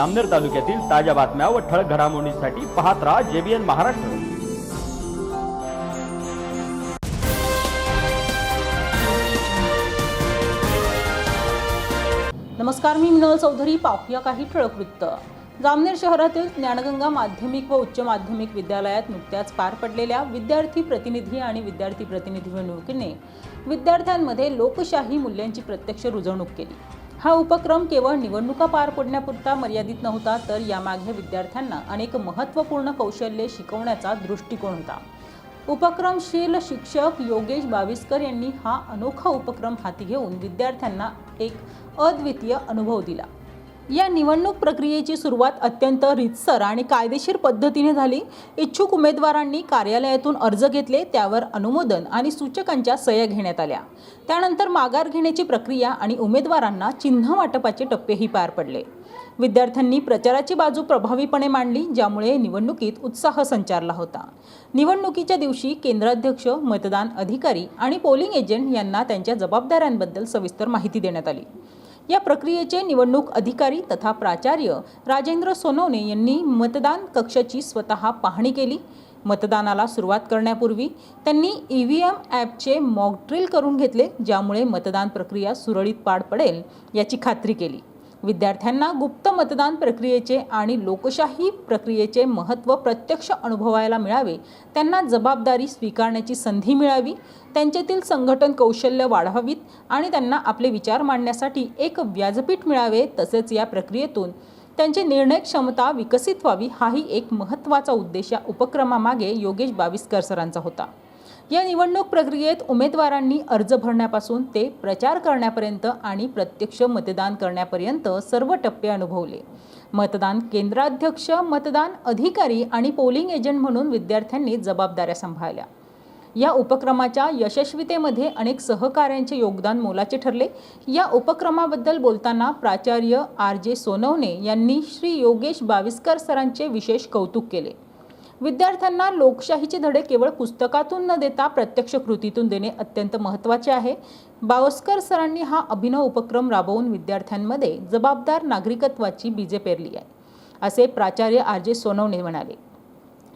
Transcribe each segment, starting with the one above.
अमनेर तालुक्यातील ताज्या बातम्या व ठळक घडामोडींसाठी पाहत राहा जेबीएन महाराष्ट्र. नमस्कार मी मिनल चौधरी. पाहूया काही ठळक वृत्त. जामनेर शहरातील ज्ञानगंगा माध्यमिक व उच्च माध्यमिक विद्यालयात नुकत्याच पार पडलेल्या विद्यार्थी प्रतिनिधी आणि विद्यार्थी प्रतिनिधी निवडणुकीने विद्यार्थ्यांमध्ये लोकशाही मूल्यांची प्रत्यक्ष रुजवणूक केली. हा उपक्रम केवळ निवडणुका पार पडण्यापुरता मर्यादित नव्हता तर यामागे विद्यार्थ्यांना अनेक महत्त्वपूर्ण कौशल्ये शिकवण्याचा दृष्टिकोन होता. उपक्रमशील शिक्षक योगेश बाविस्कर यांनी हा अनोखा उपक्रम हाती घेऊन विद्यार्थ्यांना एक अद्वितीय अनुभव दिला. या निवडणूक प्रक्रियेची सुरुवात अत्यंत रितसर आणि कायदेशीर पद्धतीने झाली. इच्छुक उमेदवारांनी कार्यालयातून अर्ज घेतले त्यावर अनुमोदन आणि सूचकांच्या सह्या घेण्यात आल्या. त्यानंतर माघार घेण्याची प्रक्रिया आणि उमेदवारांना चिन्ह वाटपाचे टप्पेही पार पडले. विद्यार्थ्यांनी प्रचाराची बाजू प्रभावीपणे मांडली ज्यामुळे निवडणुकीत उत्साह संचारला होता. निवडणुकीच्या दिवशी केंद्राध्यक्ष मतदान अधिकारी आणि पोलिंग एजंट यांना त्यांच्या जबाबदाऱ्यांबद्दल सविस्तर माहिती देण्यात आली. या प्रक्रियेचे निवडणूक अधिकारी तथा प्राचार्य राजेंद्र सोनवणे यांनी मतदान कक्षाची स्वतः पाहणी केली. मतदानाला सुरुवात करण्यापूर्वी त्यांनी ई व्ही एम ॲपचे मॉकड्रिल करून घेतले ज्यामुळे मतदान प्रक्रिया सुरळीत पार पडेल याची खात्री केली. विद्यार्थ्यांना गुप्त मतदान प्रक्रियेचे आणि लोकशाही प्रक्रियेचे महत्त्व प्रत्यक्ष अनुभवायला मिळावे त्यांना जबाबदारी स्वीकारण्याची संधी मिळावी त्यांच्यातील संघटन कौशल्य वाढवावीत आणि त्यांना आपले विचार मांडण्यासाठी एक व्याजपीठ मिळावे तसेच या प्रक्रियेतून त्यांची निर्णय क्षमता विकसित व्हावी हाही एक महत्त्वाचा उद्देश या उपक्रमामागे योगेश बाविस्कर सरांचा होता. या निवडणूक प्रक्रियेत उमेदवारांनी अर्ज भरण्यापासून ते प्रचार करण्यापर्यंत आणि प्रत्यक्ष मतदान करण्यापर्यंत सर्व टप्पे अनुभवले. मतदान केंद्राध्यक्ष मतदान अधिकारी आणि पोलिंग एजंट म्हणून विद्यार्थ्यांनी जबाबदाऱ्या सांभाळल्या. या उपक्रमाच्या यशस्वीतेमध्ये अनेक सहकाऱ्यांचे योगदान मोलाचे ठरले. या उपक्रमाबद्दल बोलताना प्राचार्य आर जे सोनवणे यांनी श्री योगेश बाविस्कर सरांचे विशेष कौतुक केले. विद्यार्थ्यांना लोकशाहीचे धडे केवळ पुस्तकातून न देता प्रत्यक्ष कृतीतून देणे अत्यंत महत्त्वाचे आहे. बावस्कर सरांनी हा अभिनव उपक्रम राबवून विद्यार्थ्यांमध्ये जबाबदार नागरिकत्वाची बीजे पेरली आहे. असे प्राचार्य आर जे सोनवणे म्हणाले.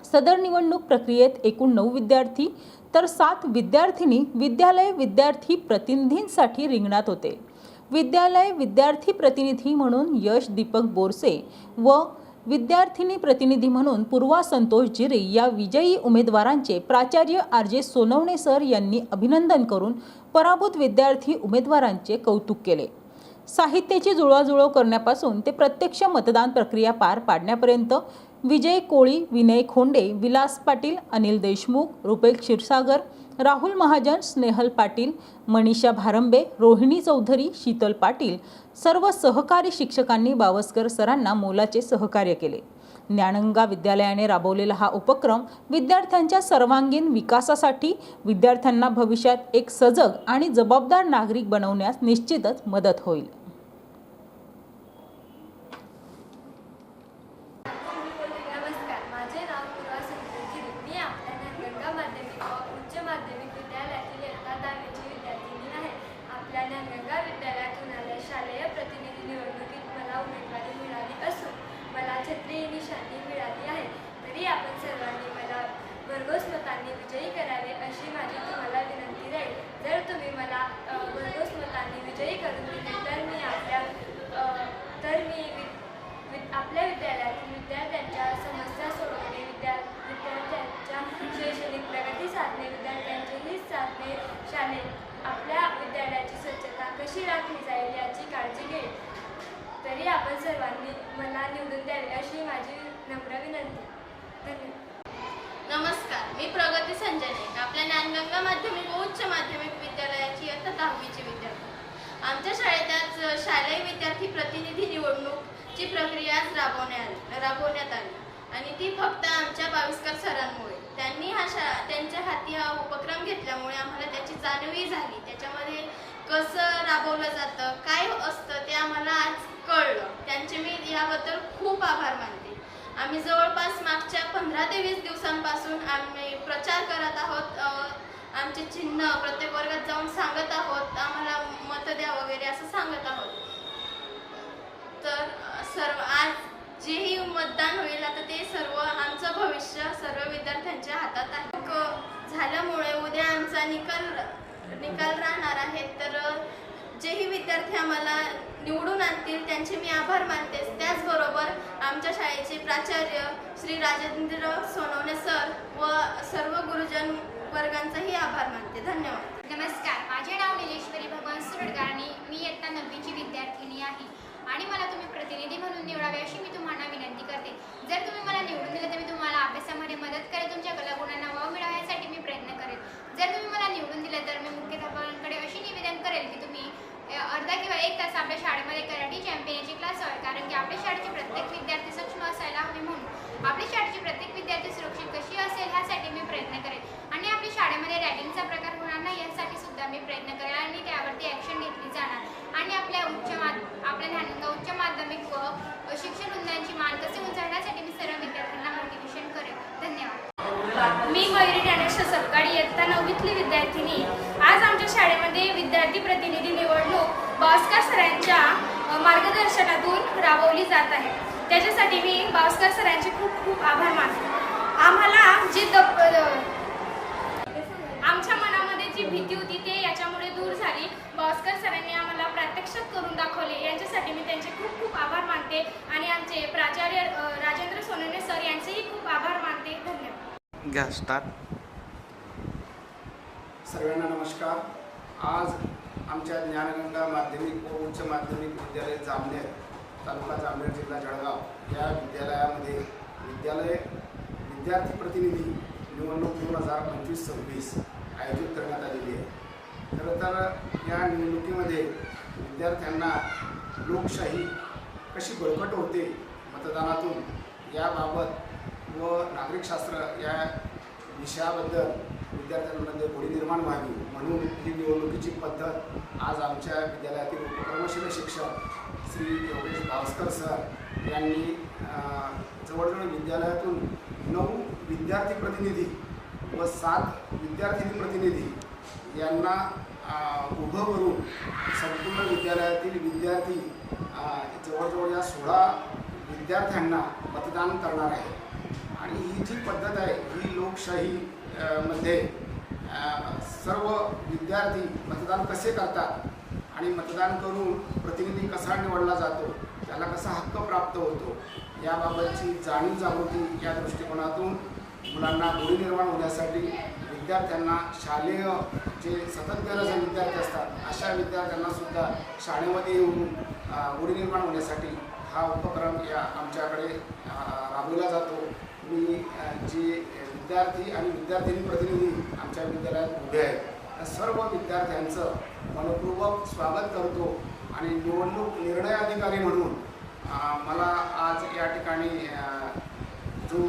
सदर निवडणूक प्रक्रियेत एकूण नऊ विद्यार्थी तर सात विद्यार्थिनी विद्यालय विद्यार्थी प्रतिनिधींसाठी रिंगणात होते. विद्यालय विद्यार्थी प्रतिनिधी म्हणून यश दीपक बोरसे व विद्यार्थिनी प्रतिनिधी म्हणून पूर्वा संतोष जिरे या विजयी उमेदवारांचे प्राचार्य आर जे सोनवणे सर यांनी अभिनंदन करून पराभूत विद्यार्थी उमेदवारांचे कौतुक केले. साहित्याची जुळवाजुळव करण्यापासून ते प्रत्यक्ष मतदान प्रक्रिया पार पाडण्यापर्यंत विजय कोळी विनय खोंडे विलास पाटील अनिल देशमुख रुपेल क्षीरसागर राहुल महाजन स्नेहल पाटील मनीषा भारंबे रोहिणी चौधरी शीतल पाटील सर्व सहकारी शिक्षकांनी बावस्कर सरांना मोलाचे सहकार्य केले. ज्ञानंगा विद्यालयाने राबवलेला हा उपक्रम विद्यार्थ्यांच्या सर्वांगीण विकासासाठी विद्यार्थ्यांना भविष्यात एक सजग आणि जबाबदार नागरिक बनवण्यास निश्चितच मदत होईल नमस्कार माझे नाव पूर्वा संतोषगिरी मी आपल्या ज्ञानगंगा माध्यमिक व उच्च माध्यमिक विद्यालयातील इयत्ता दहावीची विद्यार्थिनी आहे आपल्या ज्ञानगंगा विद्यालयातून आल्या शालेय प्रतिनिधी निवडणुकीत मला उमेदवारी मिळाली असून मला छत्री ही निशाणी मिळाली आहे तरी आपण सर्वांनी मला भरघोस मतांनी विजयी करावे अशी माझी तुम्हाला विनंती राहील जर तुम्ही मला अ, भरघोस मतांनी विजयी करून दिले तर मी आपल्या अ, तर मी वि- वि- आपल्या विद्यालयातील विद्यार्थ्यांच्या समस्या सोडवणे विद्या विद्यार्थ्यांच्या शैक्षणिक प्रगती साधणे विद्यार्थ्यांचे हित साधणे शाळेत आपल्या विद्यालयाची स्वच्छता कशी राखली जाईल याची काळजी घेईल तरी आपण सर्वांनी मला निवडून द्यावे अशी माझी नम्र विनंती धन्यवाद नमस्कार मी प्रगती संजय नाईक. आपल्या ज्ञानगंगा माध्यमिक व उच्च माध्यमिक विद्यालयाची इयत्ता दहावीची विद्यार्थी. आमच्या शाळेत आज शालेय विद्यार्थी प्रतिनिधी निवडणूकची प्रक्रिया आज राबवण्यात राबवण्यात आली. आणि ती फक्त आमच्या बाविस्कर सरांमुळे. त्यांनी हा शा त्यांच्या हाती हा उपक्रम घेतल्यामुळे आम्हाला त्याची जाणीवही झाली. त्याच्यामध्ये कसं राबवलं जातं काय असतं ते आम्हाला आज कळलं. त्यांचे मी याबद्दल खूप आभार मानले आम्ही जवळपास मागच्या पंधरा ते वीस दिवसांपासून आम्ही प्रचार करत आहोत आमचे चिन्ह प्रत्येक वर्गात जाऊन सांगत आहोत आम्हाला मत द्या वगैरे असं सांगत आहोत. तर सर्व आज जेही मतदान होईल आता ते सर्व आमचं भविष्य सर्व विद्यार्थ्यांच्या हातात आहे. झाल्यामुळे उद्या आमचा निकाल निकाल राहणार आहे. तर जेही विद्यार्थी आम्हाला निवडून आणतील त्यांचे मी आभार मानते त्याचबरोबर आमच्या शाळेचे प्राचार्य श्री राजेंद्र सोनवणे सर व सर्व गुरुजन वर्गांचाही आभार मानते. धन्यवाद. नमस्कार. माझे नाव निलेश्वरी भगवान सुरडकर आणि मी इयत्ता नववीची विद्यार्थिनी आहे आणि मला तुम्ही प्रतिनिधी म्हणून निवडावे अशी मी तुम्हाला विनंती करते जर तुम्ही मला निवडून दिलं तर मी तुम्हाला अभ्यासामध्ये मदत करेल तुमच्या कलागुणांना वाव मिळवण्यासाठी मी प्रयत्न करेल जर तुम्ही मला निवडून दिलं तर मी मुख्याध्यापकांकडे अशी निवेदन करेल की तुम्ही अ, अर्धा किंवा एक तास आपल्या शाळेमध्ये कराटे चॅम्पियनचे क्लास व्हावे कारण की आपल्या शाळेचे प्रत्येक विद्यार्थी सक्षम असायला हवे म्हणून आपल्या शाळेची प्रत्येक विद्यार्थी सुरक्षित कशी असेल ह्यासाठी मी प्रयत्न करेन आणि आपल्या शाळेमध्ये रॅगिंगचा प्रकार होणार नाही यासाठी सुद्धा मी प्रयत्न करेन आणि त्यावरती ॲक्शन घेतली जाणार. आणि आपल्या उच्च माध आपल्या ध्यानगंगा उच्च माध्यमिक व शिक्षण उन्नयनाची मान कसे उंचावण्यासाठी मी सर्व विद्यार्थ्यांना मोटिवेशन करेन धन्यवाद. मी मयुरी ज्ञानेश्वर सपकाळी इयत्ता नववीतली विद्यार्थिनी. आज आमच्या शाळेमध्ये विद्यार्थी प्रतिनिधी निवडणूक भास्कर सरांच्या मार्गदर्शनातून राबवली जात आहे. त्याच्यासाठी मी भास्कर सरांचे खूप खूप आभार मानतो. आम्हाला जी दप अ, आमच्या मनामध्ये जी भीती होती ते याच्यामुळे दूर झाली. भास्कर सरांनी आम्हाला प्रत्यक्षात करून दाखवले. यांच्यासाठी मी त्यांचे खूप खूप आभार मानते आणि आमचे प्राचार्य राजेंद्र सोनवणे सर यांचेही खूप आभार मानते. धन्यवाद. घ्या सर्वांना नमस्कार. आज आमच्या ज्ञानगंगा माध्यमिक व उच्च माध्यमिक विद्यालय जामनेर तालुका जामनेर जिल्हा जळगाव या विद्यालयामध्ये विद्यालय विद्यार्थी प्रतिनिधी निवडणूक दोन हजार पंचवीस सव्वीस. आयोजित करण्यात आलेली आहे. खरं तर या निवडणुकीमध्ये विद्यार्थ्यांना लोकशाही कशी बळकट होते मतदानातून याबाबत व नागरिकशास्त्र या विषयाबद्दल विद्यार्थ्यांमध्ये म्हणजे गोडी निर्माण व्हावी म्हणून ही निवडणुकीची पद्धत आज आमच्या विद्यालयातील उपक्रमशील शिक्षक श्री योगेश भास्कर सर यांनी जवळजवळ विद्यालयातून नऊ विद्यार्थी प्रतिनिधी व सात विद्यार्थी प्रतिनिधी यांना उभं करून संपूर्ण विद्यालयातील विद्यार्थी जवळजवळ या सोळा विद्यार्थ्यांना मतदान करणार आहे. आणि ही जी पद्धत आहे ही लोकशाही मध्ये सर्व विद्यार्थी मतदान कसे करतात आणि मतदान करून प्रतिनिधी कसा निवडला जातो त्याला कसा हक्क प्राप्त होतो याबाबतची जाणीव जागृती या दृष्टिकोनातून मुलांना गोळी निर्माण होण्यासाठी विद्यार्थ्यांना शालेय जे सतत गरज विद्यार्थी असतात अशा विद्यार्थ्यांना सुद्धा शाळेमध्ये येऊन गोळी निर्माण होण्यासाठी हा उपक्रम या आमच्याकडे राबवला जातो. मी जे विद्यार्थी आणि विद्यार्थिनी प्रतिनिधी आमच्या विद्यालयात उभे आहेत त्या सर्व विद्यार्थ्यांचं मनपूर्वक स्वागत करतो आणि निवडणूक निर्णय अधिकारी म्हणून मला आज या ठिकाणी जो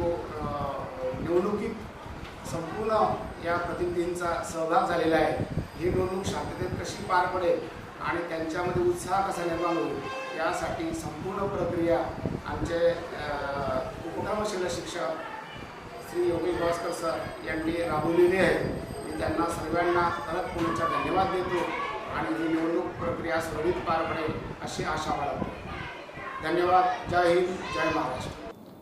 निवडणुकीत संपूर्ण या प्रतिनिधींचा सहभाग झालेला आहे. ही निवडणूक शांततेत कशी पार पडेल आणि त्यांच्यामध्ये उत्साह कसा निर्माण होईल यासाठी संपूर्ण प्रक्रिया आमचे उपक्रमशील शिक्षक श्री योगेश भास्कर सर यांनी राबवलेली आहे. मी त्यांना सर्वांना परत पुण्याचा धन्यवाद देतो आणि ही निवडणूक प्रक्रिया सुरळीत पार पडेल अशी आशा बाळगतो. धन्यवाद. जय हिंद. जय महाराष्ट्र.